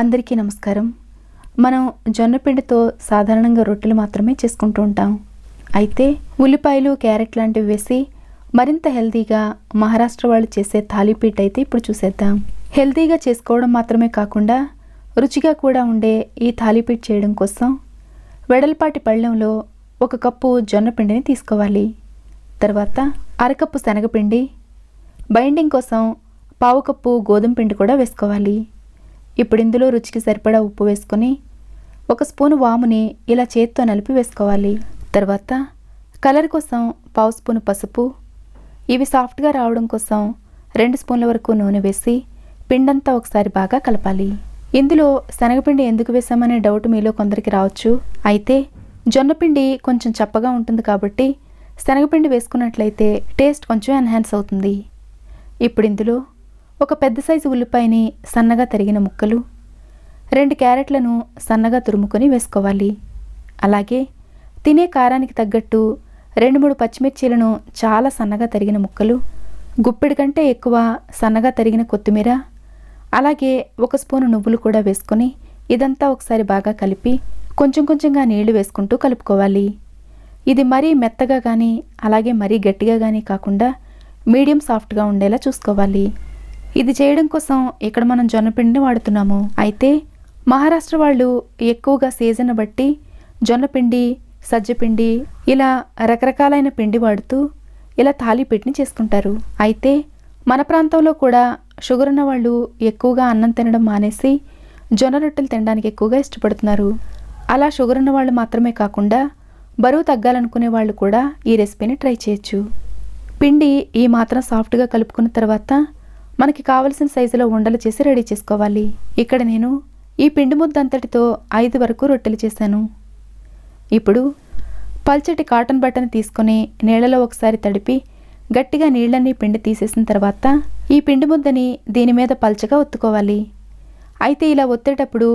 అందరికీ నమస్కారం. మనం జొన్నపిండితో సాధారణంగా రొట్టెలు మాత్రమే చేసుకుంటూ ఉంటాం. అయితే ఉల్లిపాయలు క్యారెట్ లాంటివి వేసి మరింత హెల్తీగా మహారాష్ట్ర వాళ్ళు చేసే థాలీపీట్ అయితే ఇప్పుడు చూసేద్దాం. హెల్తీగా చేసుకోవడం మాత్రమే కాకుండా రుచిగా కూడా ఉండే ఈ థాలీపీట్ చేయడం కోసం వెడల్పాటి పళ్ళెంలో ఒక కప్పు జొన్నపిండిని తీసుకోవాలి. తర్వాత అరకప్పు శనగపిండి బైండింగ్ కోసం పావు కప్పు గోధుమ పిండి కూడా వేసుకోవాలి. ఇప్పుడు ఇందులో రుచికి సరిపడా ఉప్పు వేసుకొని ఒక స్పూను వాముని ఇలా చేత్తో నలిపి వేసుకోవాలి. తర్వాత కలర్ కోసం పావు స్పూను పసుపు ఇవి సాఫ్ట్గా రావడం కోసం రెండు స్పూన్ల వరకు నూనె వేసి పిండంతా ఒకసారి బాగా కలపాలి. ఇందులో శనగపిండి ఎందుకు వేసామనే డౌట్ మీలో కొందరికి రావచ్చు. అయితే జొన్నపిండి కొంచెం చప్పగా ఉంటుంది కాబట్టి శనగపిండి వేసుకున్నట్లయితే టేస్ట్ కొంచెం ఎన్హాన్స్ అవుతుంది. ఇప్పుడు ఇందులో ఒక పెద్ద సైజు ఉల్లిపాయని సన్నగా తరిగిన ముక్కలు రెండు క్యారెట్లను సన్నగా తురుముకొని వేసుకోవాలి. అలాగే తినే కారానికి తగ్గట్టు రెండు మూడు పచ్చిమిర్చీలను చాలా సన్నగా తరిగిన ముక్కలు గుప్పెడి కంటే ఎక్కువ సన్నగా తరిగిన కొత్తిమీర అలాగే ఒక స్పూను నువ్వులు కూడా వేసుకొని ఇదంతా ఒకసారి బాగా కలిపి కొంచెం కొంచెంగా నీళ్ళు వేసుకుంటూ కలుపుకోవాలి. ఇది మరీ మెత్తగా కానీ అలాగే మరీ గట్టిగా కానీ కాకుండా మీడియం సాఫ్ట్గా ఉండేలా చూసుకోవాలి. ఇది చేయడం కోసం ఇక్కడ మనం జొన్నపిండిని వాడుతున్నాము. అయితే మహారాష్ట్ర వాళ్ళు ఎక్కువగా సీజన్ బట్టి జొన్నపిండి సజ్జపిండి ఇలా రకరకాలైన పిండి వాడుతూ ఇలా తాలిపీటిని చేసుకుంటారు. అయితే మన ప్రాంతంలో కూడా షుగర్ ఉన్న వాళ్ళు ఎక్కువగా అన్నం తినడం మానేసి జొన్న రొట్టెలు తినడానికి ఎక్కువగా ఇష్టపడుతున్నారు. అలా షుగర్ ఉన్న వాళ్ళు మాత్రమే కాకుండా బరువు తగ్గాలనుకునే వాళ్ళు కూడా ఈ రెసిపీని ట్రై చేయొచ్చు. పిండి ఈ మాత్రం సాఫ్ట్గా కలుపుకున్న తర్వాత మనకి కావలసిన సైజులో ఉండలు చేసి రెడీ చేసుకోవాలి. ఇక్కడ నేను ఈ పిండి ముద్ద అంతటితో ఐదు వరకు రొట్టెలు చేశాను. ఇప్పుడు పల్చటి కాటన్ బట్టను తీసుకొని నీళ్ళలో ఒకసారి తడిపి గట్టిగా నీళ్ళని పిండి తీసేసిన తర్వాత ఈ పిండి ముద్దని దీని మీద పల్చగా ఒత్తుకోవాలి. అయితే ఇలా ఒత్తేటప్పుడు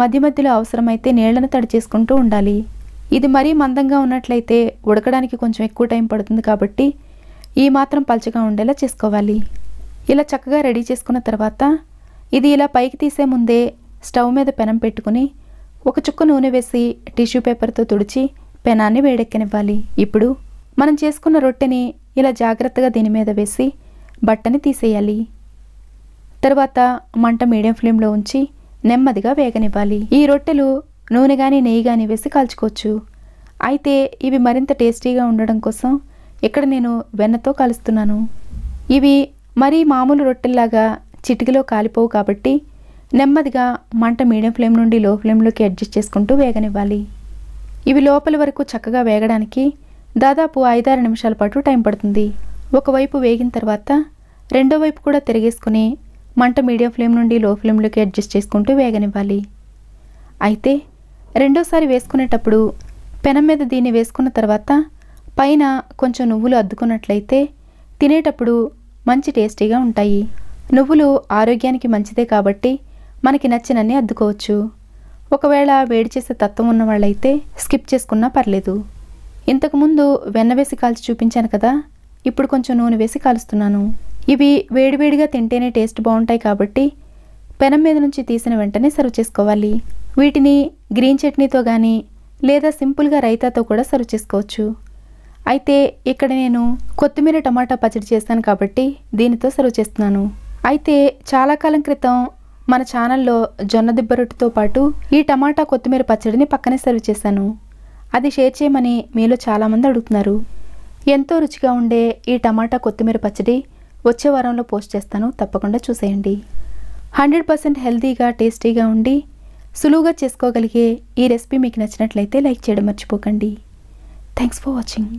మధ్య మధ్యలో అవసరమైతే నీళ్ళను తడి చేసుకుంటూ ఉండాలి. ఇది మరీ మందంగా ఉన్నట్లయితే ఉడకడానికి కొంచెం ఎక్కువ టైం పడుతుంది కాబట్టి ఈ మాత్రం పల్చగా ఉండేలా చేసుకోవాలి. ఇలా చక్కగా రెడీ చేసుకున్న తర్వాత ఇది ఇలా పైకి తీసే ముందే స్టవ్ మీద పెనం పెట్టుకుని ఒక చుక్క నూనె వేసి టిష్యూ పేపర్తో తుడిచి పెనాన్ని వేడెక్కనివ్వాలి. ఇప్పుడు మనం చేసుకున్న రొట్టెని ఇలా జాగ్రత్తగా దీని మీద వేసి బట్టని తీసేయాలి. తర్వాత మంట మీడియం ఫ్లేమ్లో ఉంచి నెమ్మదిగా వేగనివ్వాలి. ఈ రొట్టెలు నూనె కానీ నెయ్యి కానీ వేసి కాల్చుకోవచ్చు. అయితే ఇవి మరింత టేస్టీగా ఉండడం కోసం ఇక్కడ నేను వెన్నతో కలుస్తున్నాను. ఇవి మరీ మామూలు రొట్టెల్లాగా చిటికలో కాలిపోవు కాబట్టి నెమ్మదిగా మంట మీడియం ఫ్లేమ్ నుండి లో ఫ్లేమ్లోకి అడ్జస్ట్ చేసుకుంటూ వేగనివ్వాలి. ఇవి లోపల వరకు చక్కగా వేగడానికి దాదాపు ఐదారు నిమిషాల పాటు టైం పడుతుంది. ఒకవైపు వేగిన తర్వాత రెండో వైపు కూడా తిరిగేసుకుని మంట మీడియం ఫ్లేమ్ నుండి లో ఫ్లేమ్లోకి అడ్జస్ట్ చేసుకుంటూ వేగనివ్వాలి. అయితే రెండోసారి వేసుకునేటప్పుడు పెనం మీద దీన్ని వేసుకున్న తర్వాత పైన కొంచెం నువ్వులు అద్దుకున్నట్లయితే తినేటప్పుడు మంచి టేస్టీగా ఉంటాయి. నువ్వులు ఆరోగ్యానికి మంచిదే కాబట్టి మనకి నచ్చినన్ని అద్దుకోవచ్చు. ఒకవేళ వేడి చేసే తత్వం ఉన్న వాళ్ళైతే స్కిప్ చేసుకున్నా పర్లేదు. ఇంతకుముందు వెన్న వేసి కాల్చి చూపించాను కదా ఇప్పుడు కొంచెం నూనె వేసి కాలుస్తున్నాను. ఇవి వేడివేడిగా తింటేనే టేస్ట్ బాగుంటాయి కాబట్టి పెనం మీద నుంచి తీసిన వెంటనే సర్వ్ చేసుకోవాలి. వీటిని గ్రీన్ చట్నీతో కానీ లేదా సింపుల్గా రైతాతో కూడా సర్వ్ చేసుకోవచ్చు. అయితే ఇక్కడ నేను కొత్తిమీర టమాటా పచ్చడి చేస్తాను కాబట్టి దీనితో సర్వ్ చేస్తున్నాను. అయితే చాలా కాలం క్రితం మన ఛానల్లో జొన్న దిబ్బ రొట్టెతో పాటు ఈ టమాటా కొత్తిమీర పచ్చడిని పక్కనే సర్వ్ చేశాను. అది షేర్ చేయమని మీలో చాలామంది అడుగుతున్నారు. ఎంతో రుచిగా ఉండే ఈ టమాటా కొత్తిమీర పచ్చడి వచ్చే వారంలో పోస్ట్ చేస్తాను. తప్పకుండా చూసేయండి. హండ్రెడ్ పర్సెంట్ హెల్తీగా టేస్టీగా ఉండి సులువుగా చేసుకోగలిగే ఈ రెసిపీ మీకు నచ్చినట్లయితే లైక్ చేయడం మర్చిపోకండి. Thanks for watching.